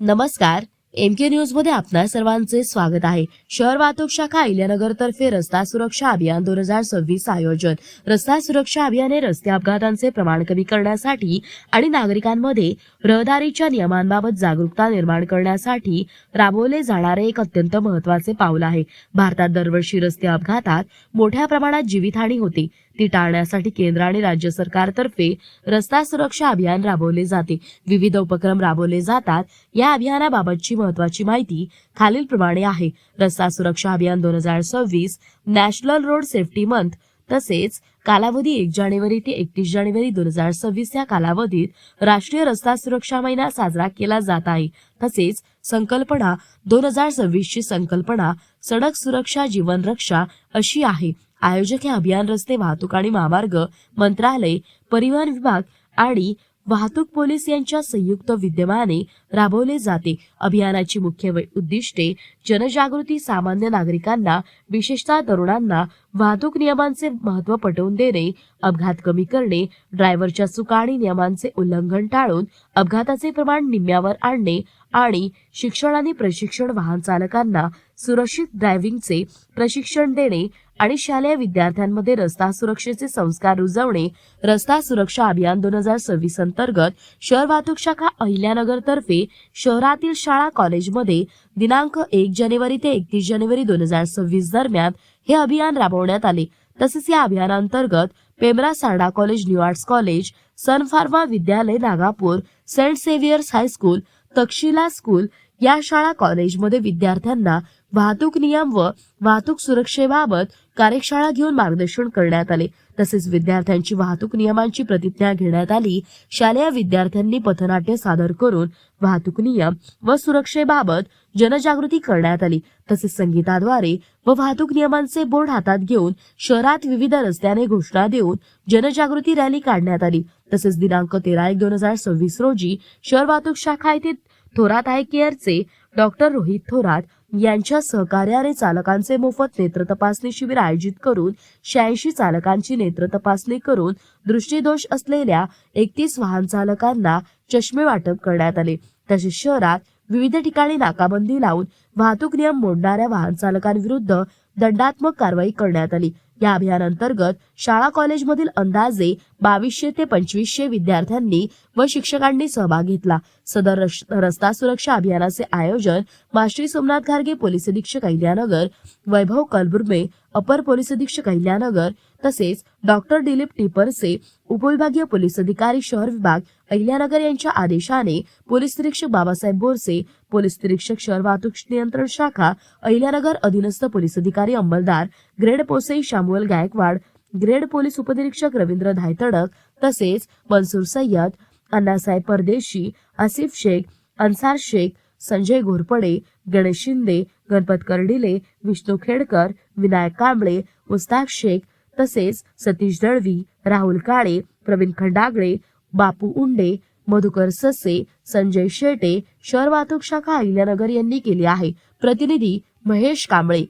नमस्कार एम के न्यूजमध्ये आपल्या सर्वांचे स्वागत आहे. शहर वाहतूक शाखा अहिल्यानगर तर्फे रस्ता सुरक्षा अभियान दोन हजार सव्वीस आयोजन. रस्ता सुरक्षा अभियाने रस्ते अपघातांचे प्रमाण कमी करण्यासाठी आणि नागरिकांमध्ये रहदारीच्या नियमांबाबत जागरूकता निर्माण करण्यासाठी राबवले जाणारे एक अत्यंत महत्त्वाचे पाऊल आहे. भारतात दरवर्षी रस्ते अपघातात मोठ्या प्रमाणात जीवितहानी होते. ती टाळण्यासाठी केंद्र आणि राज्य सरकारतर्फे रस्ता सुरक्षा अभियान राबवले जाते. विविध उपक्रम राबवले जातात. या अभियानाबाबतची महत्वाची माहिती खालीलप्रमाणे आहे. रस्ता सुरक्षा अभियान दोन हजार सव्वीस नॅशनल रोड सेफ्टी मंथ तसेच कालावधी एक जानेवारी ते एकतीस जानेवारी दोन हजार सव्वीस या कालावधीत राष्ट्रीय रस्ता सुरक्षा महिना साजरा केला जात आहे. तसेच संकल्पना दोन हजार सव्वीस ची संकल्पना सडक सुरक्षा जीवन रक्षा अशी आहे. आयोजक हे अभियान रस्ते वाहतूक आणि महामार्ग मंत्रालय परिवहन विभाग आणि वाहतूक पोलीस यांच्या संयुक्त विद्यमाने राबवले जाते. अभियानाची मुख्य उद्दिष्टे जनजागृती सामान्य नागरिकांना विशेषतः तरुणांना वाहतूक नियमांचे महत्त्व पटवून देणे अपघात कमी करणे ड्रायव्हरच्या चुका आणि नियमांचे उल्लंघन टाळून अपघाताचे प्रमाण निम्म्यावर आणणे आणि शिक्षण आणि प्रशिक्षण वाहन चालकांना सुरक्षित ड्रायव्हिंगचे प्रशिक्षण देणे आणि शालेय विद्यार्थ्यांमध्ये रस्ता सुरक्षेचे संस्कार रुजवणे रस्ता सुरक्षा अभियान दोन हजार सव्वीस अंतर्गत शहर वाहतूक शाखा अहिल्यानगर तर्फे शहरातील शाळा कॉलेजमध्ये दिनांक एक जानेवारी ते एकतीस जानेवारी दोन हजार सव्वीस दरम्यान हे अभियान राबवण्यात आले. तसेच या अभियानांतर्गत Pemraj Sarda college new arts college Sun Pharma विद्यालय Nagapur saint Xavier's high school Takshashila school या शाळा कॉलेजमध्ये विद्यार्थ्यांना वाहतूक नियम व वाहतूक सुरक्षेबाबत कार्यशाळा घेऊन मार्गदर्शन करण्यात आले. तसेच विद्यार्थ्यांची वाहतूक नियमांची प्रतिज्ञा घेण्यात आली. शालेय विद्यार्थ्यांनी पथनाट्य सादर करून वाहतूक नियम व सुरक्षेबाबत जनजागृती करण्यात आली. तसेच संगीताद्वारे व वाहतूक नियमांचे बोर्ड हातात घेऊन शहरात विविध रस्त्याने घोषणा देऊन जनजागृती रॅली काढण्यात आली. तसेच दिनांक तेरा एक दोन हजार सव्वीस रोजी शहर वाहतूक शाखा येथे थोरात आय केअरचे डॉक्टर रोहित थोरात यांच्या सहकार्याने चालकांचे मोफत नेत्र तपासणी शिबिर आयोजित करून शहाऐंशी चालकांची नेत्र तपासणी करून दृष्टीदोष असलेल्या एकतीस वाहन चालकांना चष्मे वाटप करण्यात आले. तसेच शहरात विविध ठिकाणी नाकाबंदी लावून वाहतूक नियम मोडणाऱ्या वाहन चालकांविरुद्ध दंडात्मक कारवाई करण्यात आली. या अभियानांतर्गत शाळा कॉलेजमधील अंदाजे बावीसशे ते पंचवीसशे विद्यार्थ्यांनी व शिक्षकांनी सहभाग घेतला. सदर रस्ता सुरक्षा अभियानाचे आयोजन माश्री सोमनाथ घारगे पोलीस अधीक्षक अहिल्यानगर वैभव कलबुर्मे अपर पोलीस अधीक्षक अहिल्यानगर तसेच डॉक्टर दिलीप टिपरसे उपविभागीय पोलीस अधिकारी शहर विभाग अहिल्यानगर यांच्या आदेशाने पोलीस निरीक्षक बाबासाहेब बोरसे पोलीस निरीक्षक शहर वाहतूक नियंत्रण शाखा अहिल्यानगर अधीनस्थ पोलीस अधिकारी अंमलदार ग्रेड पोसे शामुअल गायकवाड ग्रेड पोलीस उपनिरीक्षक रवींद्र धायतडक तसेच मनसूर सय्यद अण्णासाहेब परदेशी आसिफ शेख अन्सार शेख संजय घोरपडे गणेश शिंदे गणपत कर्डिले विष्णू खेडकर विनायक कांबळे मुस्ताक शेख तसेच सतीश दळवी राहुल काळे प्रवीण खंडागळे बापू उंडे मधुकर ससे संजय शेटे शहर वाहतूक शाखा अहिल्यानगर यांनी केली आहे. प्रतिनिधी महेश कांबळे.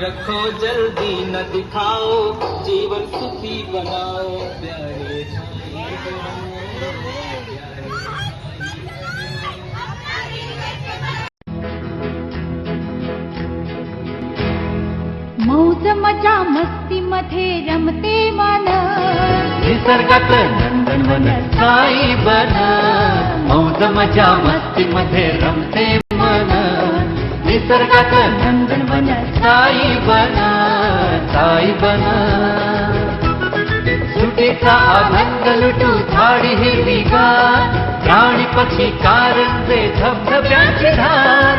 रखो जल्दी न दिखाओ जीवन सुखी बनाओ प्यारे मौज मजा मस्ती मध्ये रमते मन. निसर्गात नंदनवन साई बन. मौज मजा मस्ती मध्ये रमते मन. निसर्गात नंदनवन साई बन. साई बन. सुटीचा आनंद लुटू झाडी हिरवीगार प्राणी पक्षी कारंजे धबधब्याची धार.